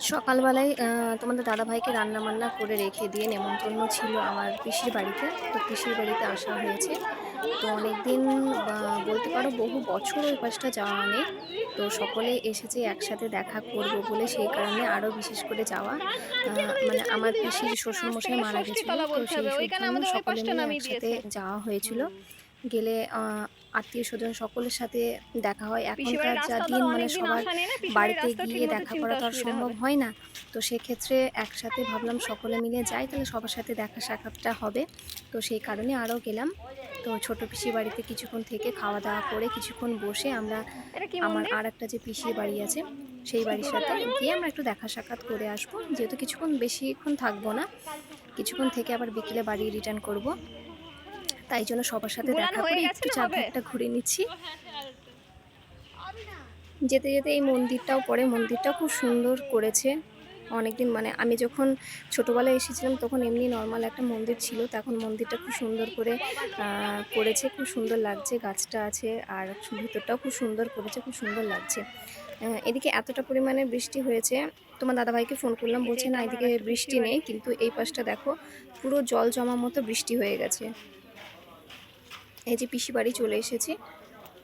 সকালবেলায় তোমাদের দাদাভাইকে রান্না-বান্না করে রেখে দিয়ে নেমন্তন্ন ছিল আমার পিসির বাড়িতে। তো পিসির বাড়িতে আসা হয়েছে। তো অনেকদিন বা বলতে পারো বহু বছর ওই পাশটা যাওয়া নেই। তো সকলে এসেছে একসাথে দেখা করব বলে সেই কারণে আরও বিশেষ করে যাওয়া। মানে আমার পিসির শ্বশুরমশাই মারা গেছিল। তো সেই সকলে একসাথে যাওয়া হয়েছিল। গেলে আত্মীয় স্বজন সকলের সাথে দেখা হয়। এখনকার যা দিন মানে সবার বাড়িতে গিয়ে দেখা করা তো আর সম্ভব হয় না। তো সেক্ষেত্রে একসাথে ভাবলাম সকলে মিলে যাই তাহলে সবার সাথে দেখা সাক্ষাৎটা হবে। তো সেই কারণে আরও গেলাম। তো ছোট পিসির বাড়িতে কিছুক্ষণ থেকে খাওয়া-দাওয়া করে কিছুক্ষণ বসে আমরা আমার আর একটা যে পিসির বাড়ি আছে সেই বাড়ির সাথে গিয়ে আমরা একটু দেখা সাক্ষাৎ করে আসব। যেহেতু কিছুক্ষণ বেশিক্ষণ থাকব না। কিছুক্ষণ থেকে আবার বিকেলে বাড়ি রিটার্ন করব। তাই জন্য সবার সাথে দেখা করে একটু চারধারটা ঘুরে নিচ্ছি। যেতে, যেতে এই মন্দিরটাও পড়ে। মন্দিরটাও খুব সুন্দর করেছে। অনেকদিন মানে আমি যখন ছোটোবেলায় এসেছিলাম তখন এমনি নরমাল একটা মন্দির ছিল। তখন মন্দিরটা খুব সুন্দর করে করেছে। খুব সুন্দর লাগছে। গাছটা আছে আর ভিতরটাও খুব সুন্দর করেছে। খুব সুন্দর লাগছে। এদিকে এতটা পরিমাণে বৃষ্টি হয়েছে। তোমার দাদাভাইকে ফোন করলাম বলছে, "না এদিকে বৃষ্টি নেই।" কিন্তু এই পাশটা দেখো পুরো জল জমা মতো বৃষ্টি হয়ে গেছে। এই যে পিসি বাড়ি চলে এসেছি।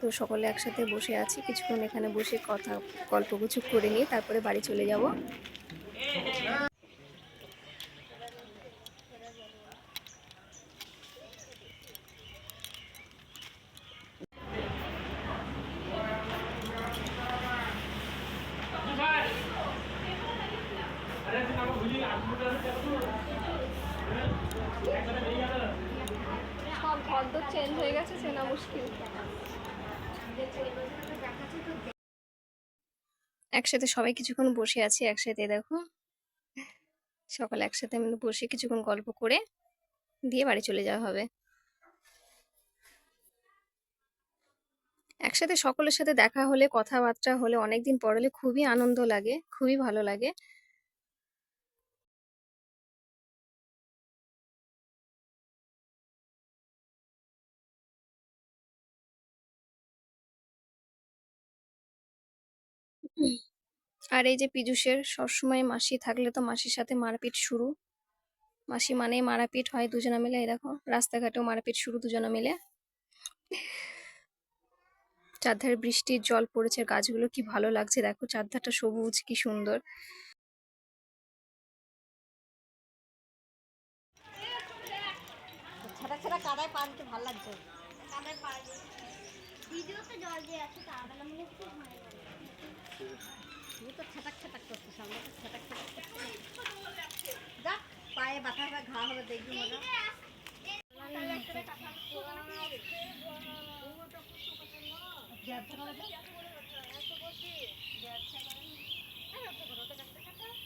তো সকলে একসাথে বসে আছি। কিছুক্ষণ এখানে বসে কথা, গল্পগুজব করে নিয়ে তারপরে বাড়ি চলে যাব। সব ঘরদোর চেঞ্জ হয়ে গেছে চেনা মুশকিল একসাথে সবাই কিছুক্ষণ বসে আছি, একসাথে দেখো। সকলে একসাথে আমরা বসে কিছুক্ষণ গল্প করে দিয়ে বাড়ি চলে যাওয়া হবে। একসাথে সকলের সাথে দেখা হলে, কথাবার্তা হলে, অনেকদিন পর হলে খুবই আনন্দ লাগে। খুবই ভালো লাগে। আর এই যে পীযূষের সবসময় মাসি থাকলে তো মাসির সাথে মারপিট শুরু। মাসি মানেই মারাপিট হয় দুজনা মিলে, এই দেখো, রাস্তাঘাটেও মারপিট শুরু দুজনা মিলে। চারধারে বৃষ্টির জল পড়েছে গাছগুলো কি ভালো লাগছে দেখো, চারধারটা সবুজ, কি সুন্দর। কাদায় ভালো লাগছে ভিডিওতে জল দিয়ে আছে মনে হচ্ছে হয়ে গেল আমরা তো ছেটাক ছেটাক করছি। যা পায়ে হবে ঘা হবে দেখবি মজা।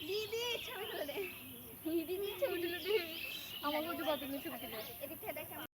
দিদি ছবি তুলে দে। দিদি ছবি তুলে দে। আমার মধ্যে বাথরুমে ছবি তুলে এদিক দেখে